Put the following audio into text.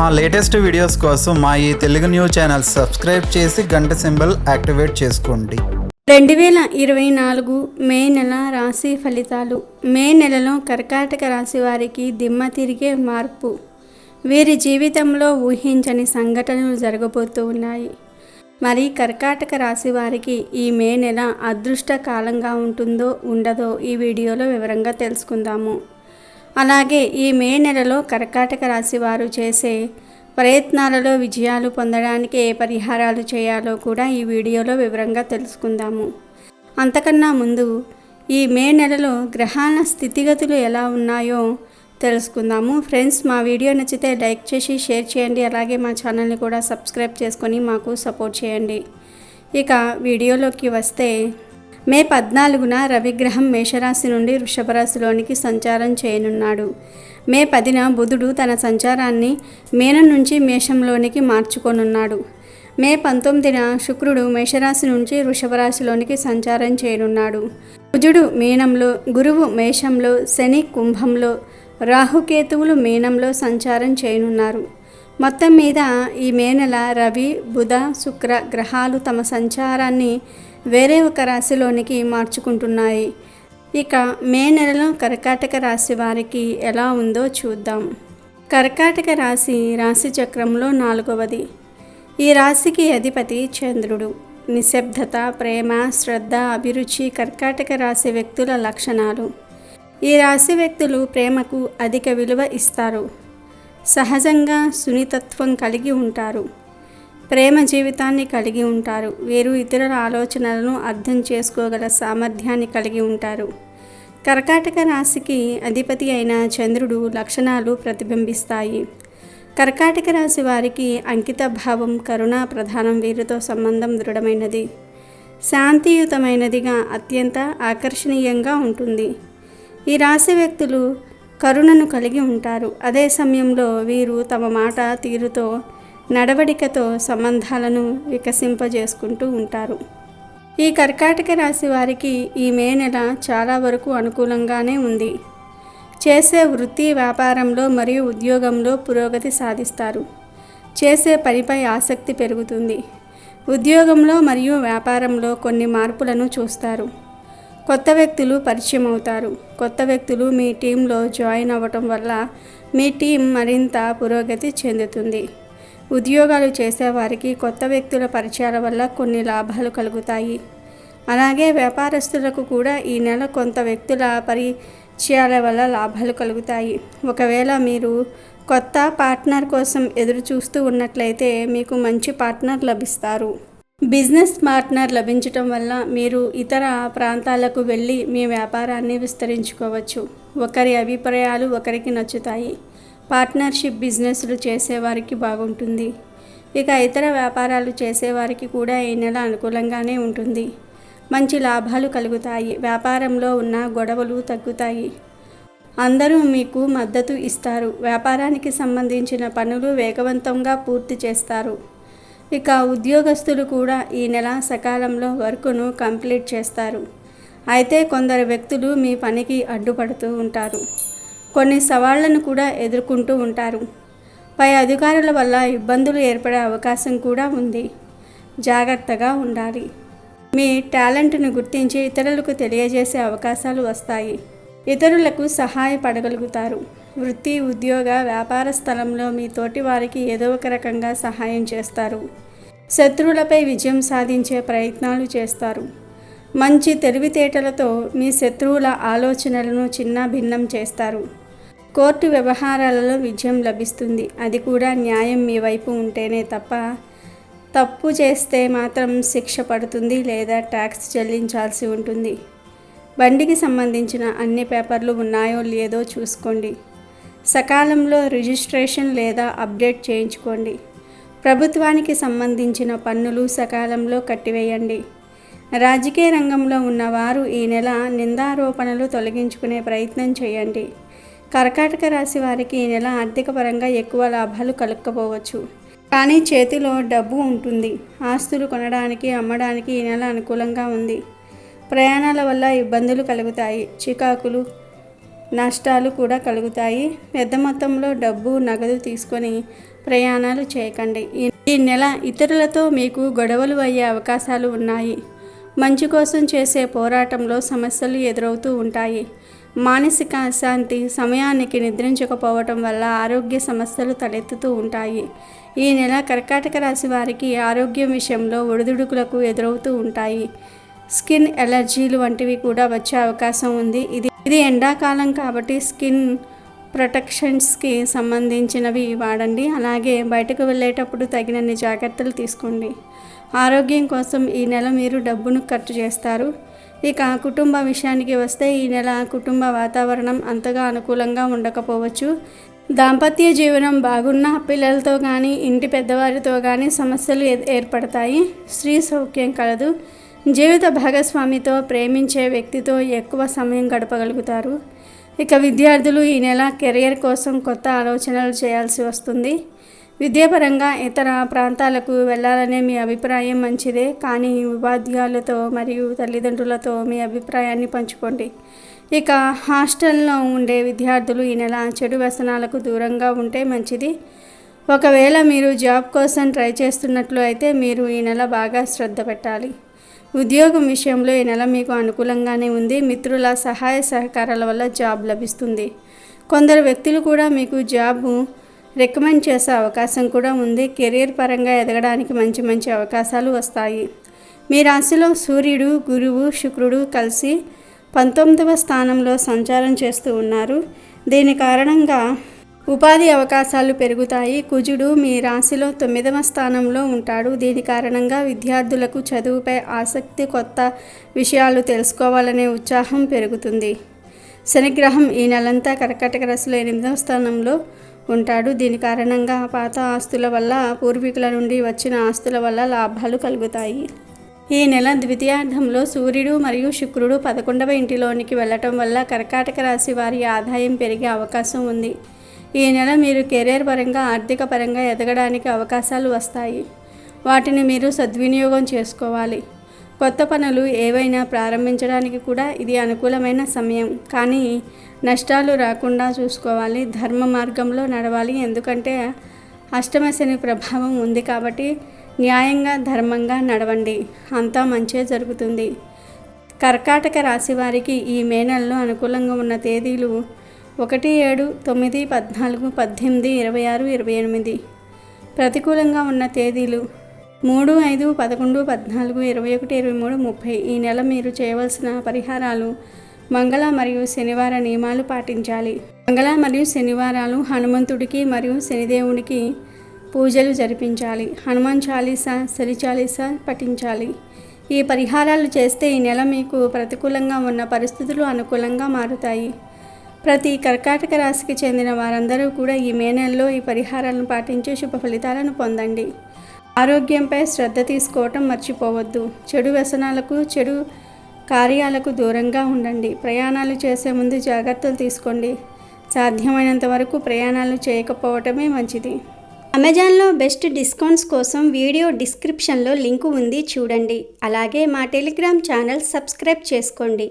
మా latest videos కోసం మా ఈ తెలుగు న్యూస్ ఛానల్ సబ్స్క్రైబ్ చేసి గంట సింబల్ యాక్టివేట్ చేసుకోండి. రెండు వేల ఇరవై నాలుగు మే నెల రాశి ఫలితాలు. మే నెలలో కర్కాటక రాశి వారికి దిమ్మ తిరిగే మార్పు. వీరి జీవితంలో ఊహించని సంఘటనలు జరగబోతూ ఉన్నాయి. మరి కర్కాటక రాశి వారికి ఈ మే నెల అదృష్ట కాలంగా ఉంటుందో ఉండదో ఈ వీడియోలో వివరంగా తెలుసుకుందాము. అలాగే ఈ మే నెలలో కర్కాటక రాశి వారు చేసే ప్రయత్నాలలో విజయాలు పొందడానికి ఏ పరిహారాలు చేయాలో కూడా ఈ వీడియోలో వివరంగా తెలుసుకుందాము. అంతకన్నా ముందు ఈ మే నెలలో గ్రహాల స్థితిగతులు ఎలా ఉన్నాయో తెలుసుకుందాము. ఫ్రెండ్స్ మా వీడియో నచ్చితే లైక్ చేసి షేర్ చేయండి. అలాగే మా ఛానల్ని కూడా సబ్స్క్రైబ్ చేసుకొని మాకు సపోర్ట్ చేయండి. ఇక వీడియోలోకి వస్తే మే పద్నాలుగున రవిగ్రహం మేషరాశి నుండి వృషభరాశిలోనికి సంచారం చేయనున్నాడు. మే పదిన బుధుడు తన సంచారాన్ని మేనం నుంచి మేషంలోనికి మార్చుకొనున్నాడు. మే పంతొమ్మిదిన శుక్రుడు మేషరాశి నుంచి వృషభరాశిలోనికి సంచారం చేయనున్నాడు. కుజుడు మీనంలో గురువు మేషంలో శని కుంభంలో రాహుకేతువులు మీనంలో సంచారం చేయనున్నారు. మొత్తం మీద ఈ మే నెల రవి బుధ శుక్ర గ్రహాలు తమ సంచారాన్ని వేరే ఒక రాశిలోనికి మార్చుకుంటున్నాయి. ఇక మే నెలలో కర్కాటక రాశి వారికి ఎలా ఉందో చూద్దాం. కర్కాటక రాశి రాశి చక్రంలో నాలుగవది. ఈ రాశికి అధిపతి చంద్రుడు. నిశ్శబ్దత ప్రేమ శ్రద్ధ అభిరుచి కర్కాటక రాశి వ్యక్తుల లక్షణాలు. ఈ రాశి వ్యక్తులు ప్రేమకు అధిక విలువ ఇస్తారు. సహజంగా సున్నితత్వం కలిగి ఉంటారు. ప్రేమ జీవితాన్ని కలిగి ఉంటారు. వీరు ఇతరుల ఆలోచనలను అర్థం చేసుకోగల సామర్థ్యాన్ని కలిగి ఉంటారు. కర్కాటక రాశికి అధిపతి అయిన చంద్రుడు లక్షణాలు ప్రతిబింబిస్తాయి. కర్కాటక రాశి వారికి అంకిత భావం కరుణ ప్రధానం వీరితో సంబంధం దృఢమైనది. శాంతియుతమైనదిగా అత్యంత ఆకర్షణీయంగా ఉంటుంది. ఈ రాశి వ్యక్తులు కరుణను కలిగి ఉంటారు. అదే సమయంలో వీరు తమ మాట తీరుతో నడవడికతో సంబంధాలను వికసింపజేసుకుంటూ ఉంటారు. ఈ కర్కాటక రాశి వారికి ఈ మే నెల చాలా వరకు అనుకూలంగానే ఉంది. చేసే వృత్తి వ్యాపారంలో మరియు ఉద్యోగంలో పురోగతి సాధిస్తారు. చేసే పనిపై ఆసక్తి పెరుగుతుంది. ఉద్యోగంలో మరియు వ్యాపారంలో కొన్ని మార్పులను చూస్తారు. కొత్త వ్యక్తులు పరిచయం అవుతారు. కొత్త వ్యక్తులు మీ టీంలో జాయిన్ అవ్వటం వల్ల మీ టీం మరింత పురోగతి చెందుతుంది. ఉద్యోగాలు చేసేవారికి కొత్త వ్యక్తుల పరిచయాల వల్ల కొన్ని లాభాలు కలుగుతాయి. అలాగే వ్యాపారస్తులకు కూడా ఈ నెల కొంత వ్యక్తుల పరిచయాల వల్ల లాభాలు కలుగుతాయి. ఒకవేళ మీరు కొత్త పార్ట్నర్ కోసం ఎదురు చూస్తూ ఉన్నట్లయితే మీకు మంచి పార్ట్నర్ లభిస్తారు. బిజినెస్ పార్ట్నర్ లభించటం వల్ల మీరు ఇతర ప్రాంతాలకు వెళ్ళి మీ వ్యాపారాన్ని విస్తరించుకోవచ్చు. ఒకరి అభిప్రాయాలు ఒకరికి నచ్చుతాయి. పార్ట్నర్షిప్ బిజినెస్లు చేసేవారికి బాగుంటుంది. ఇక ఇతర వ్యాపారాలు చేసేవారికి కూడా ఈ నెల అనుకూలంగానే ఉంటుంది. మంచి లాభాలు కలుగుతాయి. వ్యాపారంలో ఉన్న గొడవలు తగ్గుతాయి. అందరూ మీకు మద్దతు ఇస్తారు. వ్యాపారానికి సంబంధించిన పనులు వేగవంతంగా పూర్తి చేస్తారు. ఇక ఉద్యోగస్తులు కూడా ఈ నెల సకాలంలో వర్కును కంప్లీట్ చేస్తారు. అయితే కొందరు వ్యక్తులు మీ పనికి అడ్డుపడుతూ ఉంటారు. కొన్ని సవాళ్ళను కూడా ఎదుర్కొంటూ ఉంటారు. పై అధికారుల వల్ల ఇబ్బందులు ఏర్పడే అవకాశం కూడా ఉంది. జాగ్రత్తగా ఉండాలి. మీ టాలెంట్ను గుర్తించి ఇతరులకు తెలియజేసే అవకాశాలు వస్తాయి. ఇతరులకు సహాయపడగలుగుతారు. వృత్తి ఉద్యోగ వ్యాపార స్థలంలో మీ తోటి వారికి ఏదో ఒక రకంగా సహాయం చేస్తారు. శత్రువులపై విజయం సాధించే ప్రయత్నాలు చేస్తారు. మంచి తెలివితేటలతో మీ శత్రువుల ఆలోచనలను చిన్న భిన్నం చేస్తారు. కోర్టు వ్యవహారాలలో విజయం లభిస్తుంది. అది కూడా న్యాయం మీ వైపు ఉంటేనే తప్ప తప్పు చేస్తే మాత్రం శిక్ష పడుతుంది లేదా ట్యాక్స్ చెల్లించాల్సి ఉంటుంది. బండికి సంబంధించిన అన్ని పేపర్లు ఉన్నాయో లేదో చూసుకోండి. సకాలంలో రిజిస్ట్రేషన్ లేదా అప్డేట్ చేయించుకోండి. ప్రభుత్వానికి సంబంధించిన పన్నులు సకాలంలో కట్టివేయండి. రాజకీయ రంగంలో ఉన్నవారు ఈ నెల నిందారోపణలు తొలగించుకునే ప్రయత్నం చేయండి. కర్కాటక రాశి వారికి ఈ నెల ఆర్థిక పరంగా ఎక్కువ లాభాలు కలుక్కపోవచ్చు. కానీ చేతిలో డబ్బు ఉంటుంది. ఆస్తులు కొనడానికి అమ్మడానికి ఈ నెల అనుకూలంగా ఉంది. ప్రయాణాల వల్ల ఇబ్బందులు కలుగుతాయి. చికాకులు నష్టాలు కూడా కలుగుతాయి. పెద్ద మొత్తంలో డబ్బు నగదు తీసుకొని ప్రయాణాలు చేయకండి. ఈ- ఈ నెల ఇతరులతో మీకు గొడవలు అయ్యే అవకాశాలు ఉన్నాయి. మంచి కోసం చేసే పోరాటంలో సమస్యలు ఎదురవుతూ ఉంటాయి. మానసిక అశాంతి సమయానికి నిద్రించకపోవటం వల్ల ఆరోగ్య సమస్యలు తలెత్తుతూ ఉంటాయి. ఈ నెల కర్కాటక రాశి వారికి ఆరోగ్యం విషయంలో ఒడిదుడుకులకు ఎదురవుతూ ఉంటాయి. స్కిన్ ఎలర్జీలు వంటివి కూడా వచ్చే అవకాశం ఉంది. ఇది ఇది ఎండాకాలం కాబట్టి స్కిన్ ప్రొటెక్షన్స్కి సంబంధించినవి వాడండి. అలాగే బయటకు వెళ్ళేటప్పుడు తగినన్ని జాగ్రత్తలు తీసుకోండి. ఆరోగ్యం కోసం ఈ నెల మీరు డబ్బును ఖర్చు చేస్తారు. ఇక కుటుంబ విషయానికి వస్తే ఈ నెల కుటుంబ వాతావరణం అంతగా అనుకూలంగా ఉండకపోవచ్చు. దాంపత్య జీవనం బాగున్నా పిల్లలతో కానీ ఇంటి పెద్దవారితో కానీ సమస్యలు ఏర్పడతాయి. స్త్రీ సౌఖ్యం కలదు. జీవిత భాగస్వామితో ప్రేమించే వ్యక్తితో ఎక్కువ సమయం గడపగలుగుతారు. ఇక విద్యార్థులు ఈ నెల కెరియర్ కోసం కొత్త ఆలోచనలు చేయాల్సి వస్తుంది. విద్యాపరంగా ఇతర ప్రాంతాలకు వెళ్ళాలనే మీ అభిప్రాయం మంచిదే కానీ ఉపాధ్యాయులతో మరియు తల్లిదండ్రులతో మీ అభిప్రాయాన్ని పంచుకోండి. ఇక హాస్టల్లో ఉండే విద్యార్థులు ఈ నెల చెడు వ్యసనాలకు దూరంగా ఉంటే మంచిది. ఒకవేళ మీరు జాబ్ కోసం ట్రై చేస్తున్నట్లు అయితే మీరు ఈ నెల బాగా శ్రద్ధ పెట్టాలి. ఉద్యోగం విషయంలో ఈ నెల మీకు అనుకూలంగానే ఉంది. మిత్రుల సహాయ సహకారాల వల్ల జాబ్ లభిస్తుంది. కొందరు వ్యక్తులు కూడా మీకు జాబ్ రికమెండ్ చేసే అవకాశం కూడా ఉంది. కెరీర్ పరంగా ఎదగడానికి మంచి మంచి అవకాశాలు వస్తాయి. మీ రాశిలో సూర్యుడు గురువు శుక్రుడు కలిసి పంతొమ్మిదవ స్థానంలో సంచారం చేస్తూ ఉన్నారు. దీని కారణంగా ఉపాధి అవకాశాలు పెరుగుతాయి. కుజుడు మీ రాశిలో తొమ్మిదవ స్థానంలో ఉంటాడు. దీని కారణంగా విద్యార్థులకు చదువుపై ఆసక్తి కొత్త విషయాలు తెలుసుకోవాలనే ఉత్సాహం పెరుగుతుంది. శనిగ్రహం ఈ నెలంతా కర్కటక రాశిలో ఎనిమిదవ స్థానంలో ఉంటాడు దీని కారణంగా పాత ఆస్తుల వల్ల పూర్వీకుల నుండి వచ్చిన ఆస్తుల వల్ల లాభాలు కలుగుతాయి. ఈ నెల ద్వితీయార్థంలో సూర్యుడు మరియు శుక్రుడు పదకొండవ ఇంటిలోనికి వెళ్ళటం వల్ల కర్కాటక రాశి వారి ఆదాయం పెరిగే అవకాశం ఉంది. ఈ నెల మీరు కెరీర్ పరంగా ఆర్థిక పరంగా ఎదగడానికి అవకాశాలు వస్తాయి. వాటిని మీరు సద్వినియోగం చేసుకోవాలి. కొత్త పనులు ఏవైనా ప్రారంభించడానికి కూడా ఇది అనుకూలమైన సమయం. కానీ నష్టాలు రాకుండా చూసుకోవాలి ధర్మ మార్గంలో నడవాలి. ఎందుకంటే అష్టమ శని ప్రభావం ఉంది కాబట్టి న్యాయంగా ధర్మంగా నడవండి. అంతా మంచే జరుగుతుంది. కర్కాటక రాశి వారికి ఈ మే నెలలో అనుకూలంగా ఉన్న తేదీలు ఒకటి ఏడు తొమ్మిది పద్నాలుగు పద్దెనిమిది ఇరవై ఆరు ఇరవై ఎనిమిది. ప్రతికూలంగా ఉన్న తేదీలు మూడు ఐదు పదకొండు పద్నాలుగు ఇరవై ఒకటి ఇరవై మూడు ముప్పై. ఈ నెల మీరు చేయవలసిన పరిహారాలు మంగళ మరియు శనివార నియమాలు పాటించాలి. మంగళ మరియు శనివారాలు హనుమంతుడికి మరియు శనిదేవునికి పూజలు జరిపించాలి. హనుమాన్ చాలీసా శని చాలీసా పఠించాలి. ఈ పరిహారాలు చేస్తే ఈ నెల మీకు ప్రతికూలంగా ఉన్న పరిస్థితులు అనుకూలంగా మారుతాయి. ప్రతి కర్కాటక రాశికి చెందిన వారందరూ కూడా ఈ మే నెలలో ఈ పరిహారాలను పాటించి శుభ ఫలితాలను పొందండి. ఆరోగ్యంపై శ్రద్ధ తీసుకోవటం మర్చిపోవద్దు. చెడు వ్యసనాలకు చెడు కార్యాలకు దూరంగా ఉండండి. ప్రయాణాలు చేసే ముందు జాగ్రత్తలు తీసుకోండి. సాధ్యమైనంత వరకు ప్రయాణాలు చేయకపోవటమే మంచిది. అమెజాన్లో బెస్ట్ డిస్కౌంట్స్ కోసం వీడియో డిస్క్రిప్షన్లో లింకు ఉంది చూడండి. అలాగే మా టెలిగ్రామ్ ఛానల్ సబ్స్క్రైబ్ చేసుకోండి.